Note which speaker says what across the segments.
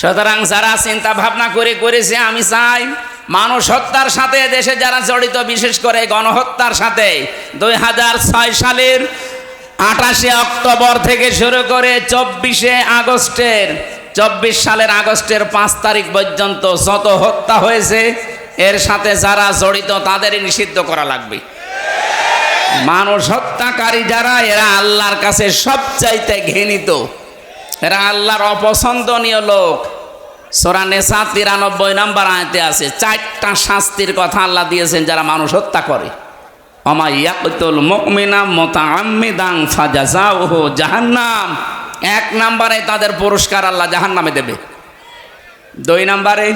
Speaker 1: সুতরাং যারা চিন্তা ভাবনা করে করেছে, আমি চাই মানুষ হত্যার সাথে, দেশে যারা জড়িত, বিশেষ করে গণহত্যার সাথে, দুই ছয় সালের আঠাশে অক্টোবর থেকে শুরু করে চব্বিশে আগস্টের, চব্বিশ সালের আগস্টের পাঁচ তারিখ পর্যন্ত যত হত্যা হয়েছে, এর সাথে যারা জড়িত, তাদেরই নিষিদ্ধ করা লাগবে। মানুষ হত্যাকারী যারা, এরা আল্লাহর কাছে সবচাইতে ঘৃণিত। এরা আল্লাহর অপছন্দনীয় লোক। সোরা সাত তিরানব্বই নাম্বার আয়তে আছে, চারটা শাস্তির কথা আল্লাহ দিয়েছেন যারা মানুষ হত্যা করে। অমা ইয়াকুল মুকমিনা মুতাআম্মিদান ফাজাযাউহু জাহান্নাম। এক নাম্বারে তাদের পুরস্কার আল্লাহ জাহান্নামে দেবে। দুই নম্বরে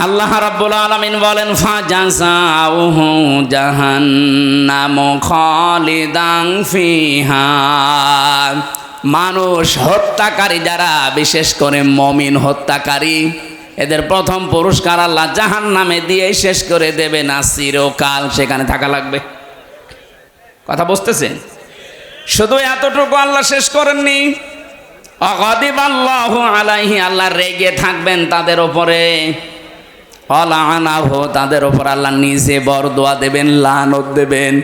Speaker 1: আল্লাহ রাব্বুল আলামিন বলেন ফাজাযাউহু জাহান্নাম খালিদান ফিহা। মানুষ হত্যাকারী যারা, বিশেষ করে মমিন হত্যাকারী, এদের প্রথম পুরস্কার আল্লাহ জাহান নামে দিয়ে শেষ করে দেবে না, চিরকাল সেখানে থাকা লাগবে। কথা বুঝতেছেন? শুধু এতটুকু আল্লাহ শেষ করেননি। অগদিব আল্লাহ আলাইহি, আল্লাহ রেগে থাকবেন তাদের ওপরে অলানাহ তাদের ওপর আল্লাহ নিজে বর দোয়া দেবেন, লানত দেবেন।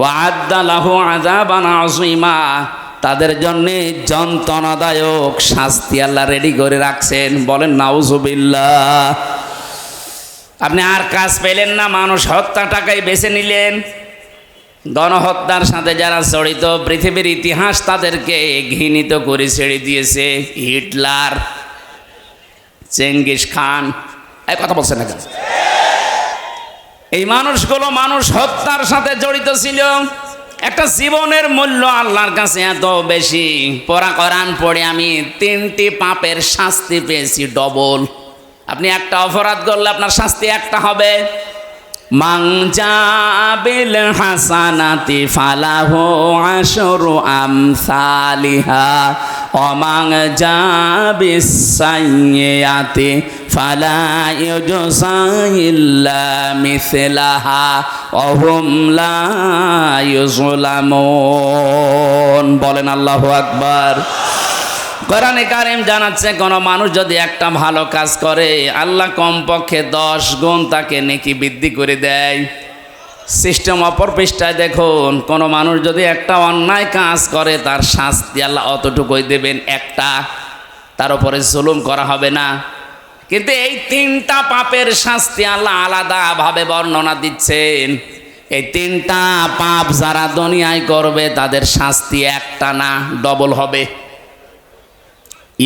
Speaker 1: ওয়াদ্দালাহু আযীমা, তাদের জন্য যন্ত্রণাদায়ক শাস্তি আল্লাহ রেডি করে রাখছেন। বলেন, নাউজুবিল্লাহ। আপনি আর কাজ পেলেন না, মানুষ হত্যাটাকাই বেছে নিলেন। গণহত্যার সাথে যারা জড়িত, পৃথিবীর ইতিহাস তাদেরকে ঘৃণিত করে ছেড়ে দিয়েছে। হিটলার, চেঙ্গিস খান এই কথা বলছেন না এই মানুষগুলো মানুষ হত্যার সাথে জড়িত ছিল। একটা জীবনের মূল্য আল্লাহর কাছে এত বেশি। পড়া করান পড়ে আমি তিনটি পাপের শাস্তি পেয়েছি, ডবল। আপনি একটা অপরাধ করলে আপনার শাস্তি একটা হবে। মাংজাবিল হাসানাতি ফালাহু আশরু আমসালিহা অমাং জাবিস সাইয়াতি ফালা ইউজসা ইল্লা মিসলাহা অহুম লা ইউজলামুন বলেন আল্লাহু আকবার। কোরআনে কারিম জানাচ্ছে, কোনো মানুষ যদি একটা ভালো কাজ করে, আল্লাহ কমপক্ষে দশ গুণ তাকে নেকি বৃদ্ধি করে দেয়। সিস্টেম অপর পৃষ্ঠায় দেখুন, কোনো মানুষ যদি একটা অন্যায় কাজ করে, তার শাস্তি আল্লাহ অতটুকুই দেবেন একটা। তার উপরে জুলুম করা হবে না। কিন্তু এই তিনটা পাপের শাস্তি আল্লাহ আলাদাভাবে বর্ণনা দিচ্ছেন এই তিনটা পাপ যারা দুনিয়ায় করবে তাদের শাস্তি একটা না ডবল হবে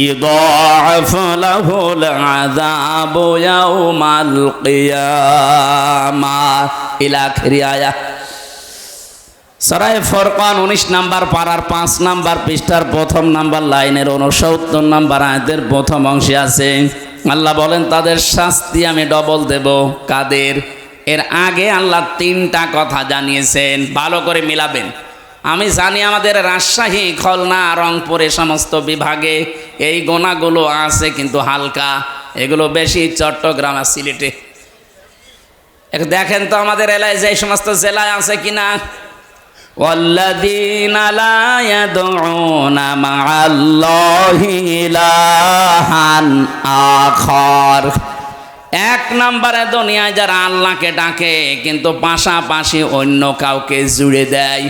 Speaker 1: يضاعف له العذاب يوم القيامة إلى آخر آية সরাই ফরকান উনিশ নাম্বার পাড়ার পাঁচ নাম্বার পৃষ্ঠার প্রথম নাম্বার লাইনের উনসত্তর নাম্বার আয়তের প্রথম অংশে আছে আল্লাহ বলেন, তাদের শাস্তি আমি ডবল দেব। কাদের? এর আগে আল্লাহ তিনটা কথা জানিয়েছেন, ভালো করে মিলাবেন। আমি জানি আমাদের রাজশাহী, খুলনা, রংপুর সমস্ত বিভাগে এই গোনাগুলো আছে, কিন্তু হালকা। এগুলো বেশি চট্টগ্রাম আর সিলেটে। দেখেন তো আমাদের এলাকায় যে সমস্ত জেলায় আছে কিনা? والذين لا يدعون مع الله إلها آخر এক নম্বরে দুনিয়ায় যারা আল্লাহকে ডাকে কিন্তু পাশাপাশি অন্য কাউকে জুড়ে দেয়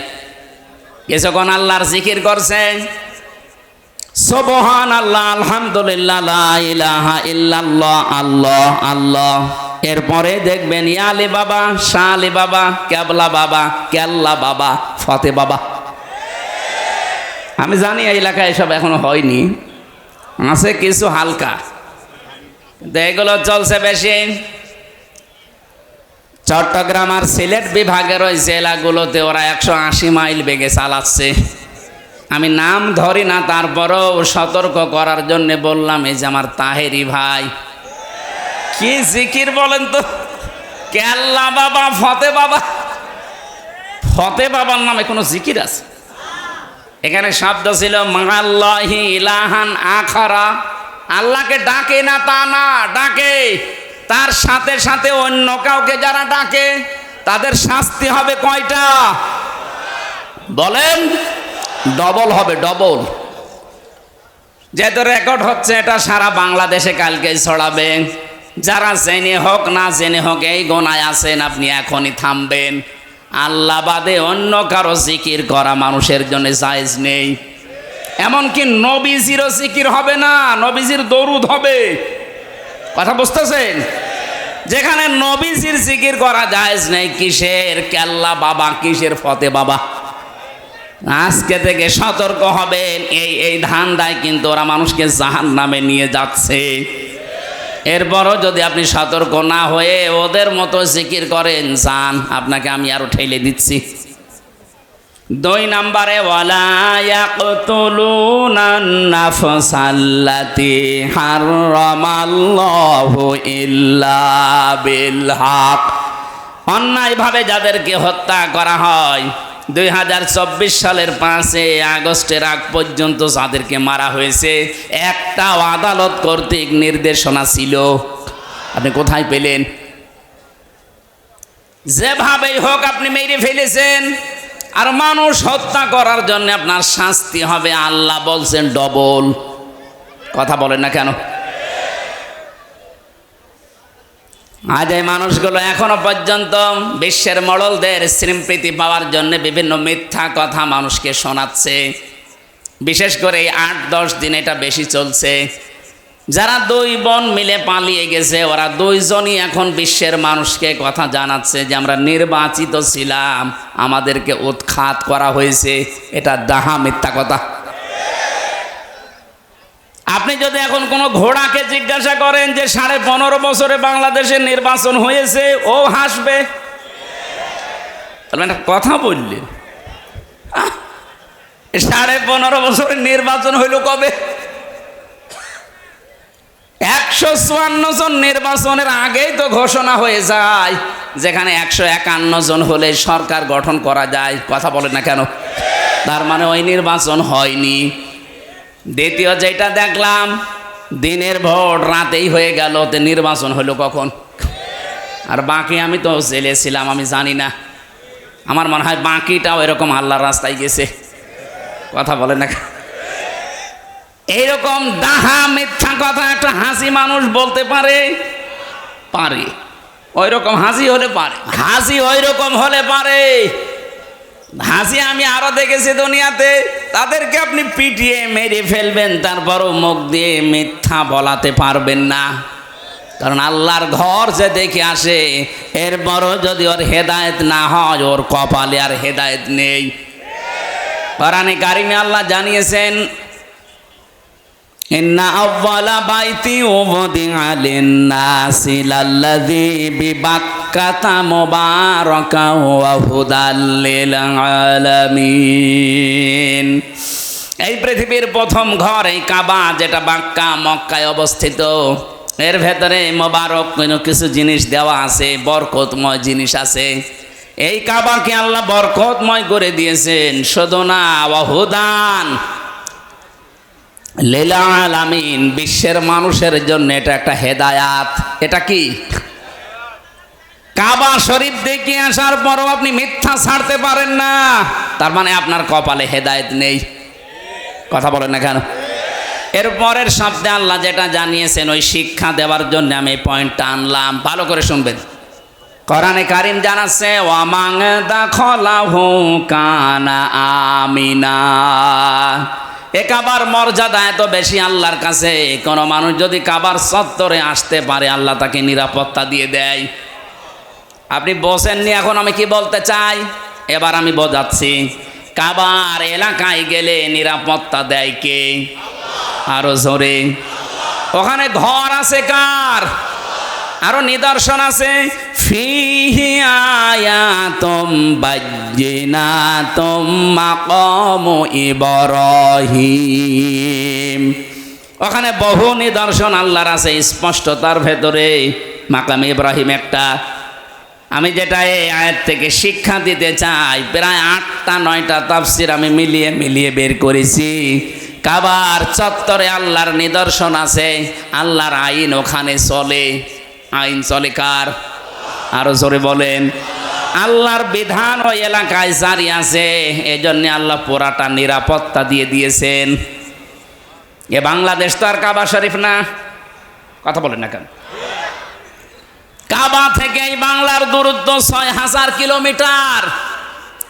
Speaker 1: কিছুক্ষণ আল্লাহর জিকির করছে সোবহান আল্লাহ আলহামদুলিল্লাহ লা ইলাহা ইল্লাল্লাহ আল্লাহ আল্লাহ এরপরে দেখবেন ইয়ালি বাবা, শাহ আলী বাবা ক্যাবলা বাবা, কেল্লা বাবা, ফতে বাবা। আমি জানি এই এলাকায় এসব এখনও হয়নি। আছে কিছু হালকা। এগুলো চলছে বেশি। চট্টগ্রাম আর সিলেট বিভাগের ওই জেলাগুলোতে ওরা একশো আশি মাইল বেগে চালাচ্ছে। আমি নাম ধরি না, তারপরেও সতর্ক করার জন্য বললাম, এই যে আমার তাহেরি ভাই কি জিকির বলেন তো? কেল্লা বাবা, ফতে বাবা? ফতে বাবার নামে কোনো জিকির আছে? এখানে শব্দ ছিল মাল্লাহি ইলাহান আখারা। আল্লাহকে ডাকে না তা না, ডাকে। তার সাথে সাথে অন্য কাউকে যারা ডাকে, তাদের শাস্তি হবে কয়টা? বলেন, ডবল হবে, ডবল। যেহেতু রেকর্ড হচ্ছে, এটা সারা বাংলাদেশে কালকে ছড়াবে। যারা জেনে হোক, না জেনে হোক, এই গোনায় আছেন, আপনি এখনই থামবেন। আল্লাহ বাদে অন্য কারও জিকির করা মানুষের জন্য জায়েজ নেই। এমনকি নবীজিরও জিকির হবে না, নবীজির দরুদ হবে। কথা বুঝতেছেন? যেখানে নবীজির জিকির করা জায়েজ নেই, কিসের কেল্লা বাবা, কিসের ফতে বাবা? আজকে থেকে সতর্ক হবেন, এই এই ধান্দায় কিন্তু ওরা মানুষকে জাহান নামে নিয়ে যাচ্ছে। এরপরও যদি আপনি সতর্ক না হয়ে ওদের মতো জিকির করেন যান আপনাকে আমি আরও ঠেলে দিচ্ছি। দুই নম্বরে ওয়ালায়াকতুলুনান্নাফসাল্লাতি হারামাল্লাহু ইল্লা অন্যায়ভাবে যাদেরকে হত্যা করা হয় দুই হাজার চব্বিশ সালের পাঁচে আগস্টের আগ পর্যন্ত যাদেরকে মারা হয়েছে, একটাও আদালত কর্তৃক নির্দেশনা ছিল। আপনি কোথায় পেলেন? যেভাবেই হোক আপনি মেরে ফেলেছেন, আর মানুষ হত্যা করার জন্য আপনার শাস্তি হবে, আল্লাহ বলছেন ডবল কথা বলেন না কেন? আজ এই মানুষগুলো এখনও পর্যন্ত বিশ্বের মডলদের স্মৃতি পাওয়ার জন্য বিভিন্ন মিথ্যা কথা মানুষকে শোনাচ্ছে। বিশেষ করে এই আট, দশ দিন এটা বেশি চলছে। যারা দুই বোন মিলে পালিয়ে গেছে, ওরা দুইজনই এখন বিশ্বের মানুষকে কথা জানাচ্ছে যে আমরা নির্বাচিত ছিলাম, আমাদেরকে উৎখাত করা হয়েছে। এটা দাহা মিথ্যা কথা। আপনি যদি এখন কোনো ঘোড়াকে জিজ্ঞাসা করেন যে সাড়ে পনেরো বছরে বাংলাদেশে নির্বাচন হয়েছে, ও হাসবে। কথা বললেন। সাড়ে পনেরো বছরে নির্বাচন হইল কবে? একশো চুয়ান্ন জন নির্বাচনের আগেই তো ঘোষণা হয়ে যায়, যেখানে একশো একান্ন জন হলে সরকার গঠন করা যায়। কথা বলে না কেন? তার মানে ওই নির্বাচন হয়নি। দ্বিতীয় যেটা দেখলাম, দিনের ভোট রাতেই হয়ে গেল, তে নির্বাচন হলো কখন? আর বাকি আমি তো জেলে ছিলাম, আমি জানি না। আমার মনে হয় বাকিটাও এরকম আল্লাহর রাস্তায় গেছে। কথা বলে না। এইরকম ডাহা মিথ্যা কথা একটা হাসি মানুষ বলতে পারে? পারে। ওই রকম হাসি হলে পারে। হাসি ওই রকম হলে পারে। হাসি আমি আরও দেখেছি দুনিয়াতে। তাদেরকে আপনি পিটিয়ে মেরে ফেলবেন, তারপরও মুখ দিয়ে মিথ্যা বলাতে পারবেন না। কারণ আল্লাহর ঘর যে দেখে আসে, এরপরও যদি ওর হেদায়েত না হয়, ওর কপালে আর হেদায়েত নেই। কোরআনে কারিমে আল্লাহ জানিয়েছেন إن أول بيت وضع للناس للذي ببكة مباركا وهدى للعالمين এই পৃথিবীর প্রথম ঘর এই কাবা যেটা বাক্কা মক্কায় অবস্থিত এর ভেতরে মোবারক কোনো কিছু জিনিস দেওয়া আছে বরকতময় জিনিস আছে এই কাবাকে আল্লাহ বরকতময় করে দিয়েছেন শুধু না ওয়াহুদান লীলা আলামিন, বিশ্বের মানুষের জন্য এটা একটা হেদায়াত। এটা কি? কাবা শরীফ দেখে আসার পরও আপনি মিথ্যা ছাড়তে পারেন না। তার মানে আপনার কপালে হেদায়েত নেই। কথা বলেন না কেন? এর পরের শব্দে আল্লাহ যেটা জানিয়েছেন, ওই শিক্ষা দেওয়ার জন্য আমি এই পয়েন্টটা আনলাম। ভালো করে শুনবেন। কোরআনে কারিম জানাচ্ছে ওয়ামাং দাখলাহু কানা আমিনা। এ কাবার মর্যাদা এত বেশি আল্লাহর কাছে। কোনো মানুষ যদি কাবার সত্তরে আসতে পারে, আল্লাহ তাকে নিরাপত্তা দিয়ে দেয়। আপনি বসেননি, এখন আমি কি বলতে চাই? এবার আমি বোঝাচ্ছি, কাবার এলাকায় গেলে নিরাপত্তা দেয় কে? আরও জোরে। ওখানে ঘর আছে কার? আরও নিদর্শন আছে। ওখানে বহু নিদর্শন আল্লাহর আছে, স্পষ্টতার ভেতরে মাকাম ইব্রাহিম একটা। আমি যেটা এই আয়ের থেকে শিক্ষা দিতে চাই, প্রায় আটটা, নয়টা তাফসির আমি মিলিয়ে মিলিয়ে বের করেছি। কাবার চত্বরে আল্লাহর নিদর্শন আছে, আল্লাহর আইন ওখানে চলে। আইন চলে কার? আরও জোরে বলেন। আল্লাহর বিধান ওই এলাকায় জারি আছে এই এজন্য আল্লাহ পোড়াটা নিরাপত্তা দিয়ে দিয়েছেন। এ বাংলাদেশ তো আর কাবা শরীফ না। কথা বলেন না কেন? কাবা থেকে এই বাংলার দূরত্ব ছয় হাজার কিলোমিটার।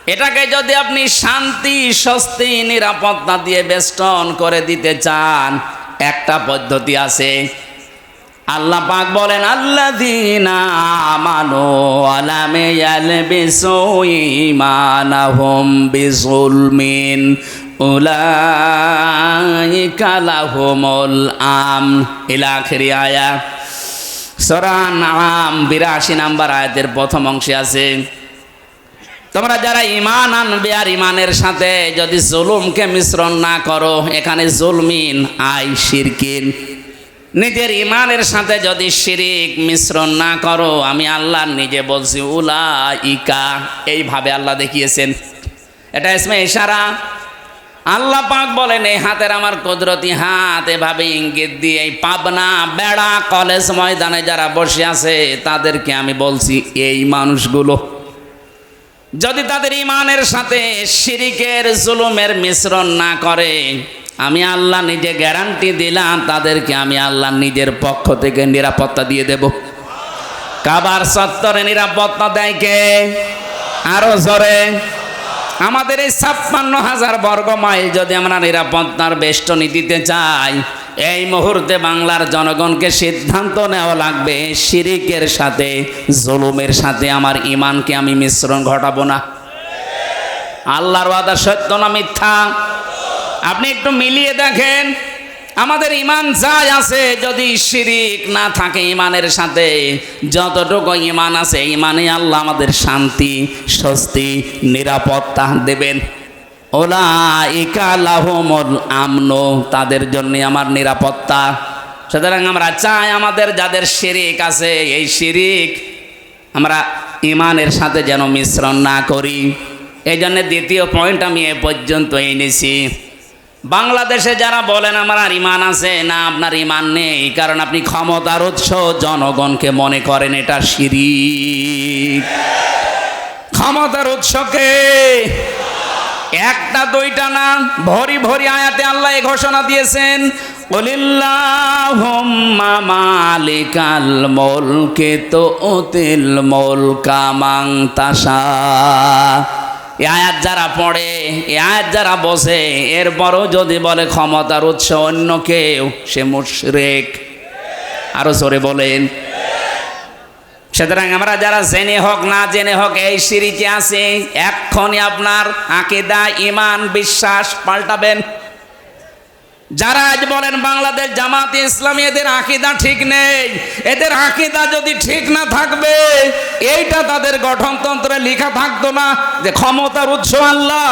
Speaker 1: এটাকে যদি আপনি শান্তি, স্বস্তি, নিরাপত্তা দিয়ে বেষ্টন করে দিতে চান, একটা পদ্ধতি আছে। আল্লাহ পাক বলেন, আল্লাযীনা আমানু আলামে ইয়ালবিসু ঈমানাহুম বিজুলমিন উলাইকা লাহুমুল আম ইলা আখিরি আয়া। সূরা নাম 82 নাম্বার আয়াতের প্রথম অংশে আছে, তোমরা যারা ইমান আনবে আর ইমানের সাথে যদি জুলুমকে মিশ্রণ না করো, এখানে জুলমিন, আই শিরকিন। নিজের ইমানের সাথে যদি শিরিক মিশ্রণ না করো, আমি আল্লাহ নিজে বলছি উলা ইকা এইভাবে আল্লাহ দেখিয়েছেন। এটা ইসমে ইশারা। আল্লাহ পাক বলেন, এই হাতের আমার কুদরতি হাত, এভাবে ইঙ্গিত দিয়ে এই পাবনা, বেড়া, কলেজ ময়দানে যারা বসে আছে, তাদেরকে আমি বলছি, এই মানুষগুলো, যদি তাদের ইমানের সাথে শিরিকের জুলুমের মিশ্রণ না করে আমি আল্লাহ নিজে গ্যারান্টি দিলাম, তাদেরকে আমি আল্লাহ নিজের পক্ষ থেকে নিরাপত্তা দিয়ে দেব। কাবার সত্তরে নিরাপত্তা দেয় কে? আরও জোরে। আমাদের এই ছাপ্পান্ন হাজার বর্গ মাইল যদি আমরা নিরাপত্তার বেষ্টনী দিতে চাই এই মুহূর্তে বাংলার জনগণকে সিদ্ধান্ত নেওয়া লাগবে, শিরিকের সাথে, জুলুমের সাথে আমার ইমানকে আমি মিশ্রণ ঘটাবো না। আল্লাহর ওয়াদা সত্য না মিথ্যা? আপনি একটু মিলিয়ে দেখেন। আমাদের ইমান যাই আছে, যদি শিরিক না থাকে ইমানের সাথে, যতটুকু ইমান আছে ইমানে আল্লাহ আমাদের শান্তি, স্বস্তি, নিরাপত্তা দেবেন। ওলা ইকালাহমল আমনো, তাদের জন্য আমার নিরাপত্তা। সুতরাং আমরা চাই আমাদের যাদের শিরিক আছে, এই শিরিক আমরা ইমানের সাথে যেন মিশ্রণ না করি। এই জন্য দ্বিতীয় পয়েন্ট আমি এ পর্যন্ত এনেছি। বাংলাদেশে যারা বলেন, আমার ইমান আছে, না, আপনার ইমান নেই। কারণ আপনি ক্ষমতার উৎস, জনগণকে মনে করেন এটা শিরিক। ক্ষমতার উৎসকে একটা, দুইটা না, ভরি ভরি আয়াতে আল্লাহ এ ঘোষণা দিয়েছেন, ওলিল্লাহুম্মা মালিকাল মুলকে তো ওতিল মুলকা মাং তাসা আয়াত যারা পড়ে, এ আয়াত যারা বসে, এরপরও যদি বলে ক্ষমতার উৎস অন্য কেউ, সে মুশরেক। আরও জোরে বলেন। সুতরাং আমরা যারা জেনে হোক, না জেনে হোক, এই সিরিজে আছে। এক্ষণে আপনার আকিদা ইমান বিশ্বাস পাল্টাবেন। যারা আজ বলেন বাংলাদেশ জামাত ইসলামী, এদের আকিদা ঠিক নেই। এদের আকিদা যদি ঠিক না থাকবে, এইটা তাদের গঠনতন্ত্রে লেখা থাকতো না যে ক্ষমতার উৎস আল্লাহ।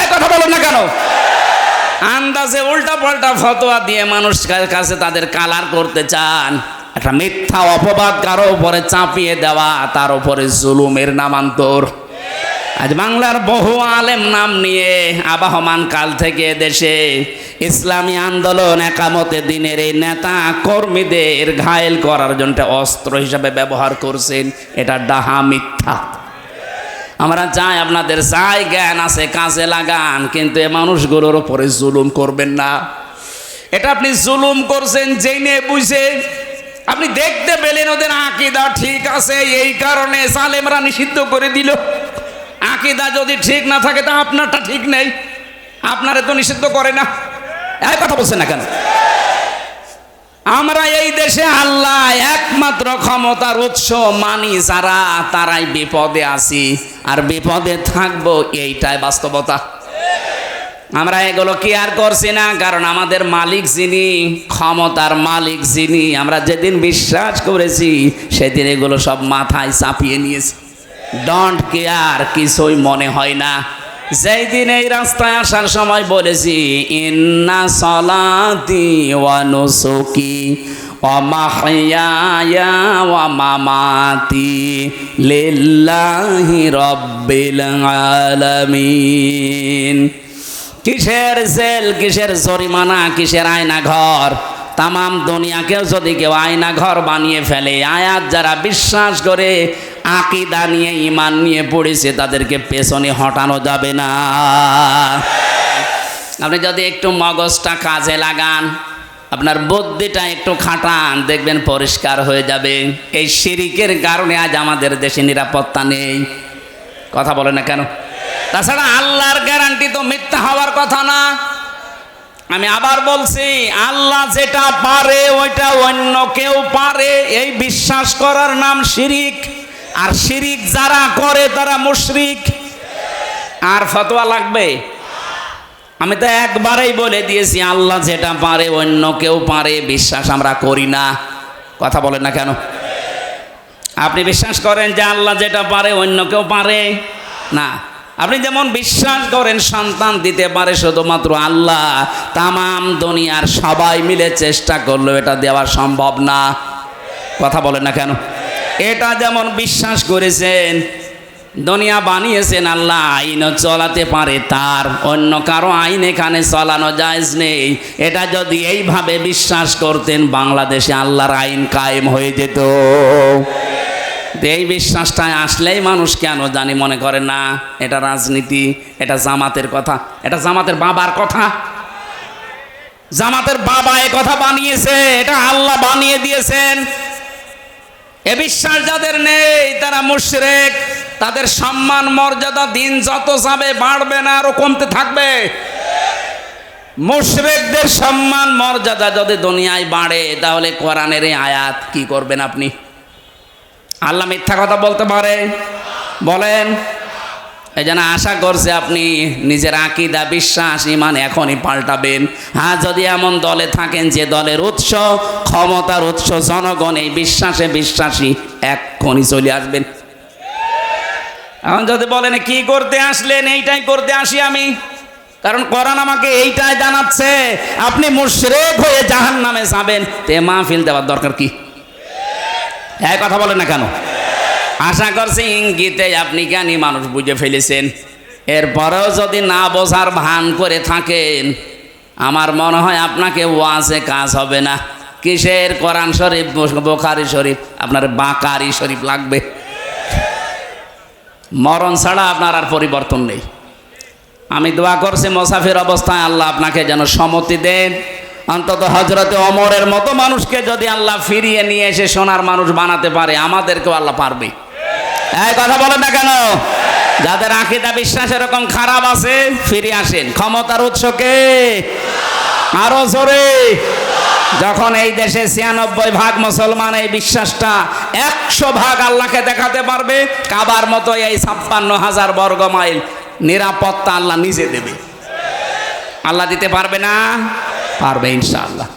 Speaker 1: এই কথা বলুন না কেন? আন্দাজে উল্টা পাল্টা ফতোয়া দিয়ে মানুষের কাছে তাদের কালার করতে চান। একটা মিথ্যা অপবাদ কারও উপরে চাপিয়ে দেওয়া, তার উপরে জুলুমের নামান্তর। আজ বাংলার বহু আলেম নাম নিয়ে আবাহমান কাল থেকে দেশে ইসলামী আন্দোলন একামতে দিনের এই নেতা কর্মীদের ঘায়েল করার জন্য অস্ত্র হিসাবে ব্যবহার করছেন। এটা ডাহা মিথ্যা। আমরা চাই আপনাদের চাই জ্ঞান আছে, কাজে লাগান, কিন্তু এ মানুষগুলোর ওপরে জুলুম করবেন না। এটা আপনি জুলুম করছেন, জেনে বুঝে আপনি দেখতে পেলেন ওদের আকিদা ঠিক আছে, এই কারণে সালেমরা নিষিদ্ধ করে দিল। আকিদা যদি ঠিক না থাকে, তা আপনারটা ঠিক নেই। আপনারে তো নিষিদ্ধ করে না। এই কথা বলছেন না কেন? আমরা এই দেশে আল্লাহ একমাত্র ক্ষমতার উৎস, মানি যারা, তারাই বিপদে আছি। আর বিপদে থাকব এইটাই বাস্তবতা। আমরা এগুলো কেয়ার করছি না? কারণ আমাদের মালিক যিনি, ক্ষমতার মালিক যিনি, আমরা যেদিন বিশ্বাস করেছি, সেদিন এগুলো সব মাথায় চাপিয়ে নিয়েছি। ডন্ট কেয়ার কিছুই মনে হয় না। যেই দিন এই রাস্তায় আসার সময় বলেছি, ইন্না সলাতি ওয়া নুসুকি মামাতি লিল্লাহি আলামিন। কিসের জেল, কিসের জরিমানা, কিসের আয়না ঘর তামাম দুনিয়াকেও যদি কেউ আয়না ঘর বানিয়ে ফেলে, আয়াত যারা বিশ্বাস করে, আকিদা নিয়ে ইমান নিয়ে পড়েছে, তাদেরকে পেছনে হটানো যাবে না। আপনি যদি একটু মগজটা কাজে লাগান, আপনার বুদ্ধিটা একটু খাটান, দেখবেন পরিষ্কার হয়ে যাবে। এই শিরিকের কারণে আজ আমাদের দেশে নিরাপত্তা নেই। কথা বলে না কেন? তাছাড়া আল্লাহর গ্যারান্টি তো মিথ্যা হওয়ার কথা না। আমি আবার বলছি, আল্লাহ যেটা পারে ওইটা অন্য কেউ পারে। এই বিশ্বাস করার নাম শিরিক। আর শিরিক যারা করে তারা মুশরিক। আর ফতোয়া লাগবে? আমি তো একবারেই বলে দিয়েছি, আল্লাহ যেটা পারে অন্য কেউ পারে, বিশ্বাস আমরা করি না। কথা বলেন না কেন? আপনি বিশ্বাস করেন যে আল্লাহ যেটা পারে অন্য কেউ পারে? না। আপনি যেমন বিশ্বাস করেন সন্তান দিতে পারে শুধুমাত্র আল্লাহ, তামাম দুনিয়ার সবাই মিলে চেষ্টা করল এটা দেওয়া সম্ভব না। কথা বলেন না কেন? এটা যেমন বিশ্বাস করেছেন, দুনিয়া বানিয়েছেন আল্লাহ, আইনও চলাতে পারে তার, অন্য কারও আইন এখানে চলানো জায়জ নেই। এটা যদি এইভাবে বিশ্বাস করতেন, বাংলাদেশে আল্লাহর আইন কায়েম হয়ে যেত। এই বিশ্বাসটায় আসলেই মানুষ কেন জানি মনে করে না। এটা রাজনীতি, এটা জামাতের কথা, এটা জামাতের বাবার কথা। জামাতের বাবা এ কথা বানিয়েছে, এটা আল্লাহ বানিয়ে দিয়েছেন। এ বিশ্বাস যাদের নেই, তারা মুশরেক। তাদের সম্মান, মর্যাদা দিন যত যাবে, বাড়বে না, আরও কমতে থাকবে। মুশরেকদের সম্মান, মর্যাদা যদি দুনিয়ায় বাড়ে, তাহলে কোরআনের এই আয়াত কি করবেন আপনি? আল্লাহ মিথ্যা কথা বলতে পারে। বলেন, এই জন্য আশা করছে আপনি নিজের আকিদা, বিশ্বাস, ইমান এখনই পাল্টাবেন। হ্যাঁ যদি এমন দলে থাকেন যে দলের উৎস, ক্ষমতার উৎস, জনগণ, এই বিশ্বাসে বিশ্বাসী এক্ষণি চলে আসবেন। এখন যদি বলেন, কি করতে আসলেন? এইটাই করতে আসি আমি। কারণ কোরআন আমাকে এইটাই জানাচ্ছে, আপনি মুশরেক হয়ে জাহান নামে যাবেন। তে মাহফিল দেওয়ার দরকার কি? এই কথা বলেন না কেন? আশা করছি ইঙ্গিতে আপনি জ্ঞানী মানুষ বুঝে ফেলেছেন। এরপরেও যদি না বোঝার ভান করে থাকেন, আমার মনে হয় আপনাকে ওয়াজে কাজ হবে না। কিসের কোরআন শরীফ, বোখারি শরীফ? আপনার বাঁকারি শরীফ লাগবে। মরণ ছাড়া আপনার আর পরিবর্তন নেই। আমি দোয়া করছি মোসাফির অবস্থায় আল্লাহ আপনাকে যেন সম্মতি দেন। অন্তত হজরতে অমরের মতো মানুষকে যদি আল্লাহ ফিরিয়ে নিয়ে এসে সোনার মানুষ বানাতে পারে, আমাদেরকেও আল্লাহ পারবে। এই কথা বলেন না কেন? যাদের আকিদা বিশ্বাস এরকম খারাপ আছে, ফিরে আসেন। ক্ষমতার উৎসকে আরও জোরে। যখন এই দেশে ছিয়ানব্বই ভাগ মুসলমান এই বিশ্বাসটা একশো ভাগ আল্লাহকে দেখাতে পারবে, কাবার মতো এই ছাপ্পান্ন হাজার বর্গ মাইল নিরাপত্তা আল্লাহ নিজে দেবে। আল্লাহ দিতে পারবে না? পারবে ইনশাআল্লাহ